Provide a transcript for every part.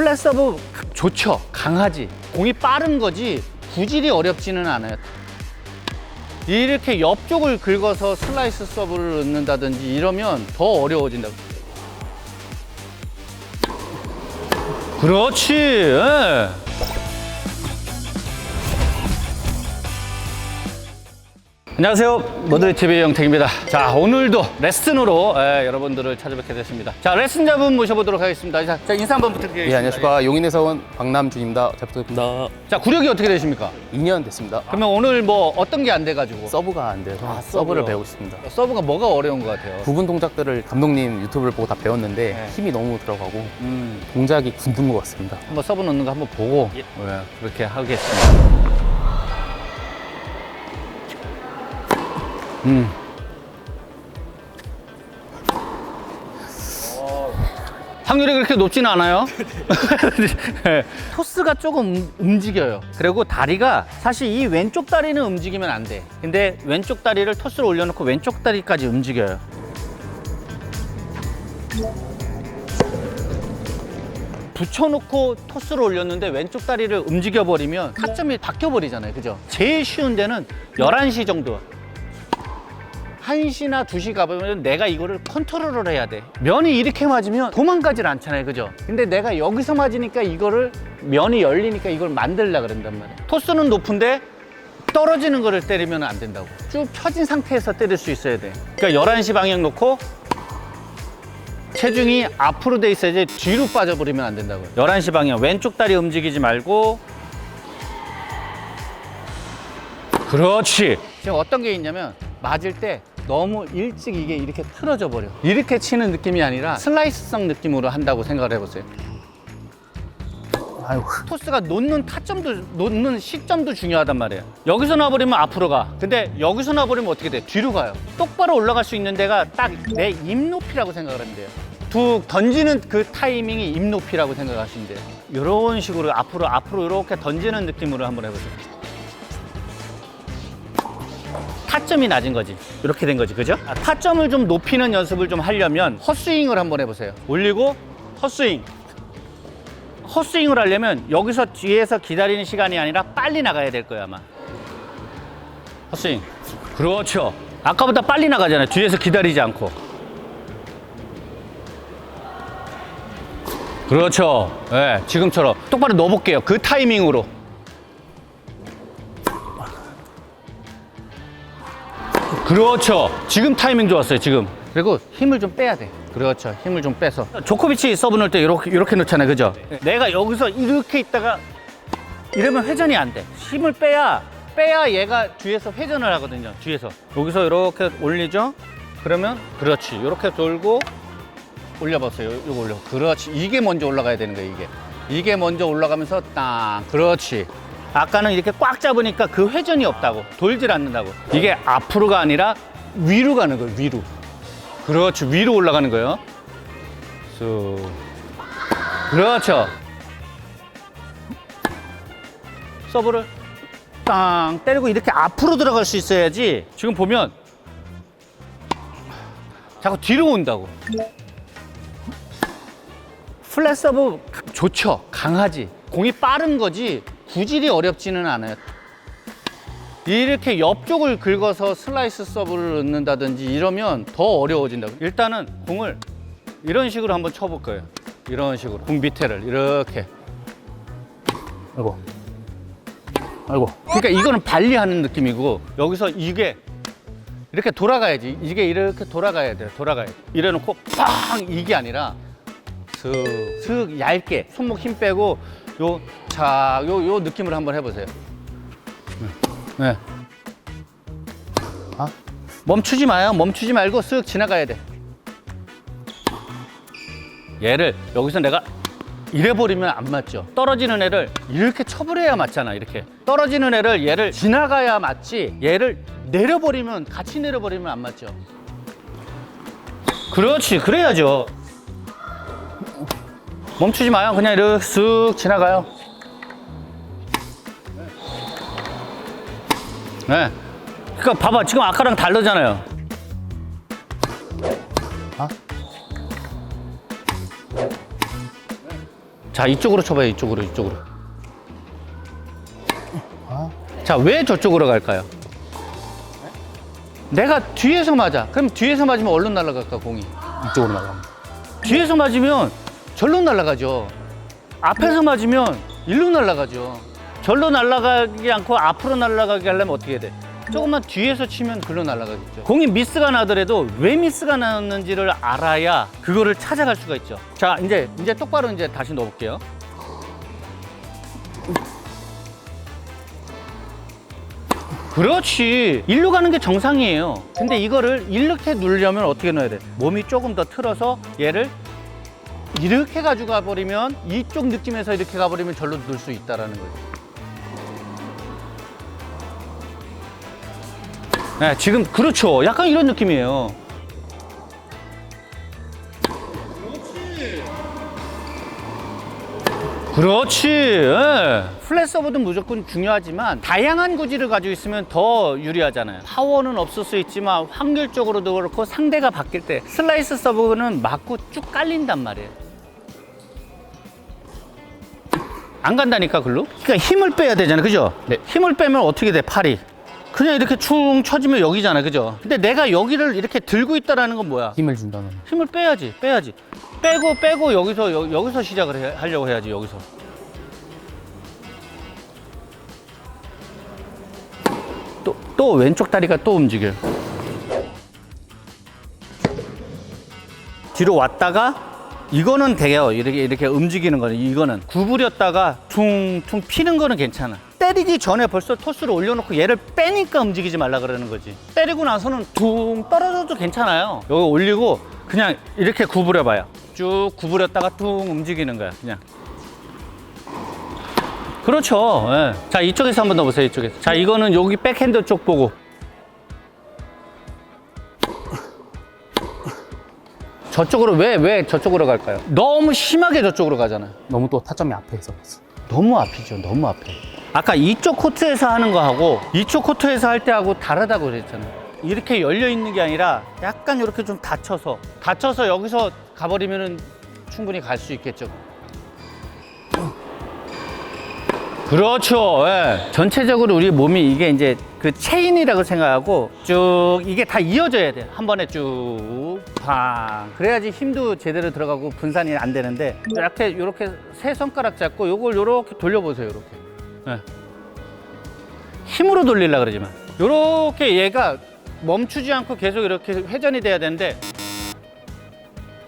플랫 서브 좋죠. 강하지. 공이 빠른 거지 구질이 어렵지는 않아요. 이렇게 옆쪽을 긁어서 슬라이스 서브를 넣는다든지 이러면 더 어려워진다고. 그렇지. 예. 안녕하세요. 모드리 TV의 영택입니다. 자, 오늘도 레슨으로 예, 여러분들을 찾아뵙게 됐습니다. 자, 레슨자분 모셔보도록 하겠습니다. 자, 자, 인사 한번 부탁드리겠습니다. 예, 안녕하십니까. 용인에서 온 박남준입니다. 잘 부탁드립니다. 자, 구력이 어떻게 되십니까? 2년 됐습니다. 그러면 오늘 뭐 어떤 게 안 돼가지고 서브가 안 돼서 아, 서브를 서브요? 배우고 있습니다. 서브가 뭐가 어려운 것 같아요? 부분 동작들을 감독님 유튜브를 보고 다 배웠는데 네. 힘이 너무 들어가고 음, 동작이 굳은 것 같습니다. 한번 서브 넣는 거 한번 보고 예, 그렇게 하겠습니다. 음. 확률이 그렇게 높지는 않아요. 네. 토스가 조금 움- 움직여요. 그리고 다리가 사실 이 왼쪽 다리는 움직이면 안 돼. 근데 왼쪽 다리를 토스로 올려놓고 왼쪽 다리까지 움직여요. 붙여놓고 토스를 올렸는데 왼쪽 다리를 움직여버리면 타점이 바뀌어버리잖아요. 그죠? 제일 쉬운 데는 11시 정도. 1시나 2시 가보면 내가 이거를 컨트롤을 해야 돼. 면이 이렇게 맞으면 도망가질 않잖아요. 그죠? 근데 내가 여기서 맞으니까 이거를 면이 열리니까 이걸 만들려 그런단 말이야. 토스는 높은데 떨어지는 거를 때리면 안 된다고. 쭉 펴진 상태에서 때릴 수 있어야 돼. 그러니까 11시 방향 놓고 체중이 앞으로 돼 있어야지 뒤로 빠져버리면 안 된다고요. 11시 방향 왼쪽 다리 움직이지 말고 그렇지. 지금 어떤 게 있냐면 맞을 때 너무 일찍 이게 이렇게 틀어져 버려. 이렇게 치는 느낌이 아니라 슬라이스성 느낌으로 한다고 생각을 해보세요. 아이고. 토스가 놓는 타점도 놓는 시점도 중요하단 말이에요. 여기서 놔버리면 앞으로 가. 근데 여기서 놔버리면 어떻게 돼? 뒤로 가요. 똑바로 올라갈 수 있는 데가 딱 내 입 높이라고 생각을 하면 돼요. 툭 던지는 그 타이밍이 입 높이라고 생각하시면 돼요. 이런 식으로 앞으로 앞으로 이렇게 던지는 느낌으로 한번 해보세요. 타점이 낮은 거지. 이렇게 된 거지, 그죠? 아, 타점을 좀 높이는 연습을 좀 하려면 헛스윙을 한번 해보세요. 올리고 헛스윙. 헛스윙을 하려면 여기서 뒤에서 기다리는 시간이 아니라 빨리 나가야 될 거야 아마. 헛스윙. 그렇죠. 아까보다 빨리 나가잖아요. 뒤에서 기다리지 않고. 그렇죠. 예 지금처럼. 똑바로 넣어볼게요. 그 타이밍으로 그렇죠. 지금 타이밍 좋았어요 지금. 그리고 힘을 좀 빼야 돼. 그렇죠. 힘을 좀 빼서. 조코비치 서브 넣을 때 이렇게 이렇게 넣잖아요 그죠? 내가 여기서 이렇게 있다가 이러면 회전이 안 돼. 힘을 빼야 빼야 얘가 뒤에서 회전을 하거든요 뒤에서. 여기서 이렇게 올리죠? 그러면 그렇지. 이렇게 돌고 올려봤어요 이거 올려. 그렇지. 이게 먼저 올라가야 되는 거예요 이게. 이게 먼저 올라가면서 딱 그렇지 아까는 이렇게 꽉 잡으니까 그 회전이 없다고 돌질 않는다고. 이게 앞으로가 아니라 위로 가는 거예요 위로. 그렇죠. 위로 올라가는 거예요. 쑥 그렇죠. 서브를 땅 때리고 이렇게 앞으로 들어갈 수 있어야지. 지금 보면 자꾸 뒤로 온다고. 플랫 서브 좋죠. 강하지. 공이 빠른 거지 구질이 어렵지는 않아요. 이렇게 옆쪽을 긁어서 슬라이스 서브를 넣는다든지 이러면 더 어려워진다고. 일단은 공을 이런 식으로 한번 쳐볼 거예요. 이런 식으로. 공 밑에를 이렇게. 아이고. 아이고. 그러니까 이거는 발리하는 느낌이고 여기서 이게 이렇게 돌아가야지. 이게 이렇게 돌아가야 돼요. 돌아가야 돼. 이래놓고 팡 이게 아니라 슥슥 얇게 손목 힘 빼고 요 자 요 요 느낌으로 한번 해보세요 네. 아? 멈추지 마요 멈추지 말고 쓱 지나가야 돼 얘를 여기서 내가 이래 버리면 안 맞죠. 떨어지는 애를 이렇게 쳐버려야 맞잖아. 이렇게 떨어지는 애를 얘를 지나가야 맞지. 얘를 내려버리면 같이 내려버리면 안 맞죠. 그렇지, 그래야죠. 멈추지 마요. 그냥 이렇게 쓱 지나가요. 네. 그러니까 봐봐, 지금 아까랑 다르잖아요. 아? 자, 이쪽으로 쳐봐요. 이쪽으로, 이쪽으로. 아, 자, 왜 저쪽으로 갈까요? 내가 뒤에서 맞아. 그럼 뒤에서 맞으면 얼른 날아갈까, 공이? 이쪽으로 나갑니다. 뒤에서 맞으면 절로 날아가죠. 앞에서 맞으면 일로 날아가죠. 절로 날아가지 않고 앞으로 날아가게 하려면 어떻게 해야 돼? 조금만 뒤에서 치면 글로 날아가겠죠. 공이 미스가 나더라도 왜 미스가 나는지를 알아야 그거를 찾아갈 수가 있죠. 자, 이제 이제 똑바로 이제 다시 넣어 볼게요. 그렇지. 일로 가는 게 정상이에요. 근데 이거를 이렇게 누르려면 어떻게 넣어야 돼? 몸이 조금 더 틀어서 얘를 이렇게 가지고 가버리면 이쪽 느낌에서 이렇게 가버리면 절로 넣을 수 있다라는 거죠. 네, 지금 그렇죠. 약간 이런 느낌이에요. 그렇지. 예. 플랫 서브도 무조건 중요하지만 다양한 구질을 가지고 있으면 더 유리하잖아요. 파워는 없을 수 있지만 확률적으로도 그렇고 상대가 바뀔 때 슬라이스 서브는 맞고 쭉 깔린단 말이에요. 안 간다니까 글로? 그러니까 힘을 빼야 되잖아, 그죠? 네. 힘을 빼면 어떻게 돼, 팔이? 그냥 이렇게 충 쳐지면 여기잖아, 그죠? 근데 내가 여기를 이렇게 들고 있다라는 건 뭐야? 힘을 준다는. 힘을 빼야지, 빼야지. 빼고 빼고 여기서 여, 여기서 시작을 해- 하려고 해야지 여기서. 또 또 왼쪽 다리가 또 움직여. 뒤로 왔다가 이거는 돼요. 이렇게 이렇게 움직이는 거는 이거는 구부렸다가 퉁퉁 피는 거는 괜찮아. 때리기 전에 벌써 토스를 올려놓고 얘를 빼니까 움직이지 말라 그러는 거지. 때리고 나서는 퉁 떨어져도 괜찮아요. 여기 올리고 그냥 이렇게 구부려 봐요. 쭉 구부렸다가 퉁 움직이는 거야. 그냥. 그렇죠. 예. 자 이쪽에서 한번 넣어보세요. 이쪽에서. 자 이거는 여기 백핸드 쪽 보고. 저쪽으로 왜 왜 저쪽으로 갈까요? 너무 심하게 저쪽으로 가잖아요. 너무 또 타점이 앞에 있어서. 너무 앞이죠. 너무 앞에. 아까 이쪽 코트에서 하는 거하고 이쪽 코트에서 할 때하고 다르다고 그랬잖아요. 이렇게 열려 있는 게 아니라 약간 이렇게 좀 닫혀서 닫혀서 여기서 가버리면은 충분히 갈 수 있겠죠. 그렇죠. 예. 전체적으로 우리 몸이 이게 이제 그 체인이라고 생각하고 쭉 이게 다 이어져야 돼. 한 번에 쭉 팡. 그래야지 힘도 제대로 들어가고 분산이 안 되는데 이렇게 이렇게 세 손가락 잡고 요걸 요렇게 돌려보세요. 요렇게. 예. 힘으로 돌리려 그러지만 요렇게 얘가 멈추지 않고 계속 이렇게 회전이 돼야 되는데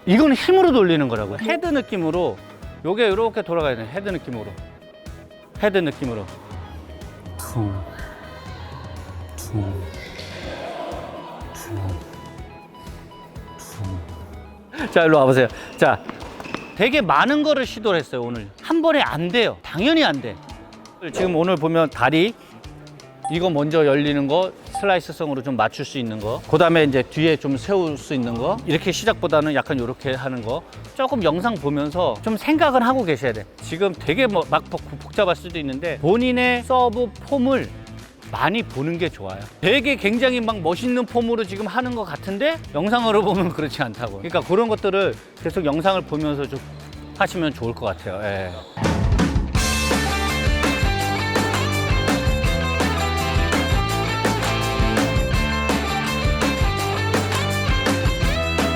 이건 힘으로 돌리는 거라고요. 헤드 느낌으로 요게 요렇게 돌아가야 돼. 헤드 느낌으로. 헤드 느낌으로. 퉁. 퉁. 퉁. 퉁. 자, 일로 와 보세요. 자, 되게 많은 거를 시도를 했어요, 오늘. 한 번에 안 돼요. 당연히 안 돼. 지금 오늘 보면 다리, 이거 먼저 열리는 거, 슬라이스성으로 좀 맞출 수 있는 거, 그 다음에 이제 뒤에 좀 세울 수 있는 거, 이렇게 시작보다는 약간 이렇게 하는 거, 조금 영상 보면서 좀 생각을 하고 계셔야 돼. 지금 되게 뭐 막 복잡할 수도 있는데 본인의 서브 폼을 많이 보는 게 좋아요. 되게 굉장히 막 멋있는 폼으로 지금 하는 것 같은데 영상으로 보면 그렇지 않다고. 그러니까 그런 것들을 계속 영상을 보면서 좀 하시면 좋을 것 같아요. 예.